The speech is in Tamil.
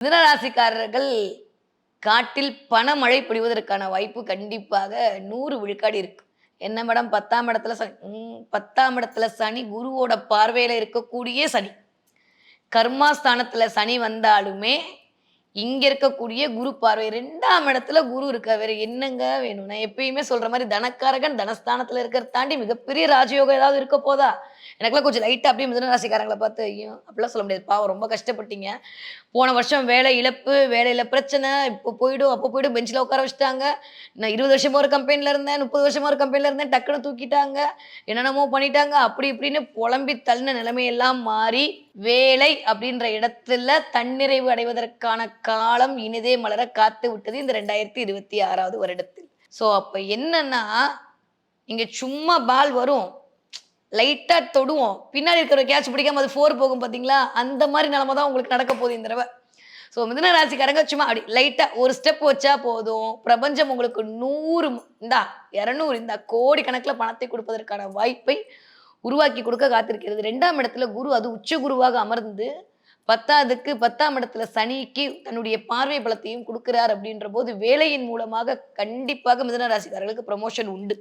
மிதனராசிக்காரர்கள் காட்டில் பணமழை பொழிவதற்கான வாய்ப்பு கண்டிப்பாக நூறு விழுக்காடு இருக்கு. என்ன மேடம்? பத்தாம் இடத்துல சனி பத்தாம் இடத்துல சனி குருவோட பார்வையில இருக்கக்கூடிய சனி. கர்மாஸ்தானத்துல சனி வந்தாலுமே இங்க இருக்கக்கூடிய குரு பார்வை ரெண்டாம் இடத்துல குரு இருக்க வேற என்னங்க வேணும்? நான் எப்பயுமே சொல்ற மாதிரி தனக்காரகன் தனஸ்தானத்துல இருக்கிறத தாண்டி மிகப்பெரிய ராஜயோகம் ஏதாவது இருக்க போதா? எனக்குலாம் கொஞ்சம் லைட்டாக அப்படியே மிதன ராசிக்காரங்களை பார்த்து ஐயோ அப்படிலாம் சொல்ல முடியாது. பாவம் ரொம்ப கஷ்டப்பட்டீங்க. போன வருஷம் வேலை இழப்பு வேலையில பிரச்சனை இப்போ போயிடும் அப்போ போயிடும் பெஞ்சில் உட்கார வச்சுட்டாங்க. நான் இருபது வருஷமா ஒரு கம்பெனியில் இருந்தேன் முப்பது வருஷமா ஒரு கம்பெனியில் இருந்தேன் டக்குன்னு தூக்கிட்டாங்க. என்னென்னமோ பண்ணிட்டாங்க. அப்படி இப்படின்னு புலம்பி தள்ளின நிலைமையெல்லாம் மாறி வேலை அப்படின்ற இடத்துல தன்னிறைவு அடைவதற்கான காலம் இனிதே மலர காத்து விட்டது இந்த ரெண்டாயிரத்தி இருபத்தி ஆறாவது வருடத்தில். ஸோ அப்போ என்னன்னா இங்கே சும்மா பால் வரும். லைட்டாக தொடுவோம். பின்னாடி இருக்கிற கேட்ச் பிடிக்காம அது ஃபோர் போகும் பார்த்தீங்களா அந்த மாதிரி நிலமை தான் உங்களுக்கு நடக்க போகுது இந்த தடவை. ஸோ மிதன ராசிக்காரங்க சும்மா அப்படி லைட்டாக ஒரு ஸ்டெப் வச்சா போதும். பிரபஞ்சம் உங்களுக்கு நூறு இந்தா இரநூறு இந்த கோடி கணக்கில் பணத்தை கொடுப்பதற்கான வாய்ப்பை உருவாக்கி கொடுக்க காத்திருக்கிறது. ரெண்டாம் இடத்துல குரு அது உச்ச குருவாக அமர்ந்து பத்தாவதுக்கு பத்தாம் இடத்துல சனிக்கு தன்னுடைய பார்வை பலத்தையும் கொடுக்கிறார் அப்படின்ற போது வேலையின் மூலமாக கண்டிப்பாக மிதன ராசிக்காரர்களுக்கு ப்ரமோஷன் உண்டு.